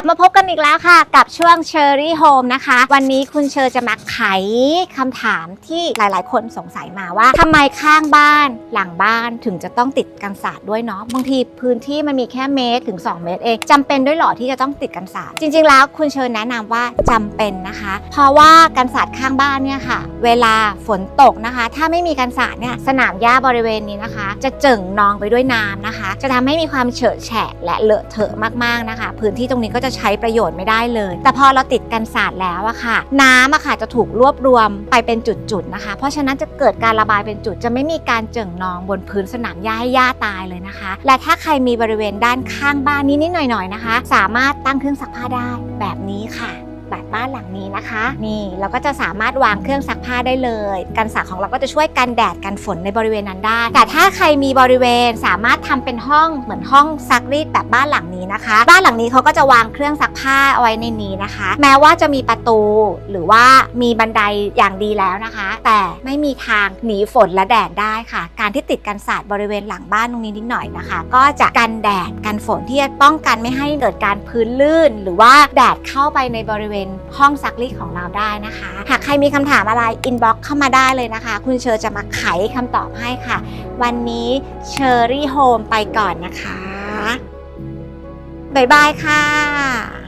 ลับมาพบกันอีกแล้วค่ะ กับช่วง Cherry Home นะคะ วันนี้คุณเชอร์จะมาไขคำถามที่หลายๆ คนสงสัยมาว่าทำไมข้างบ้านหลังบ้านถึงจะต้องติดกันศาสตร์ด้วยเนาะบางทีพื้นที่มันมีแค่เมตรถึง 2 เมตรเองจำเป็นด้วยหรอที่จะต้องติดกันศาสตร์จริง ๆ แล้วคุณเชอร์แนะนำว่าจำเป็นนะคะ เพราะว่ากันศาสตร์ข้างบ้านเนี่ยค่ะ เวลาฝนตกนะคะ ถ้าไม่มีกันศาสตร์เนี่ยสนามหญ้าบริเวณนี้นะคะ จะเจิ่งนองไปด้วยน้ำนะคะ จะทำให้มีความเฉอะแฉะและเลอะเทอะมากๆนะคะ พื้นที่ตรงนี้ก็จะใช้ประโยชน์ไม่ได้เลย แต่พอเราติดกันศาสตร์แล้วอะค่ะ น้ำอะค่ะจะถูกรวบรวมไปเป็นจุดๆนะคะ เพราะฉะนั้นจะเกิดการระบายเป็นจุดจะไม่มีการเจิ่งนองบนพื้นสนามหญ้าให้หญ้าตายเลยนะคะ และถ้าใครมีบริเวณด้านข้างบ้านนิดๆหน่อยๆนะคะ สามารถตั้งเครื่องซักผ้าได้แบบนี้ค่ะ บ้านหลังนี้นะคะ นี่เราก็จะสามารถวางเครื่องซักผ้าได้เลย กันสาของเราก็จะช่วยกันแดดกันฝนในบริเวณนั้นได้ แต่ถ้าใครมีบริเวณสามารถทำเป็นห้องเหมือนห้องซักรีดแบบบ้านหลังนี้นะคะ บ้านหลังนี้เขาก็จะวางเครื่องซักผ้าเอาไว้ในนี้นะคะ แม้ว่าจะมีประตูหรือว่ามีบันไดอย่างดีแล้วนะคะ แต่ไม่มีทางหนีฝนและแดดได้ค่ะ การที่ติดกันศาสตร์บริเวณหลังบ้านตรงนี้นิดหน่อยนะคะ ก็จะกันแดด นที่จะป้องกันไม่ให้เกิดการพื้นลื่น หรือว่าแดดเข้าไปในบริเวณห้องซักรีดของเราได้นะคะ หากใครมีคำถามอะไรอินบ็อกเข้ามาได้เลยนะคะ คุณเชอร์จะมาไขคำตอบให้ค่ะ วันนี้เชอรี่โฮมไปก่อนนะคะบ๊ายบายค่ะ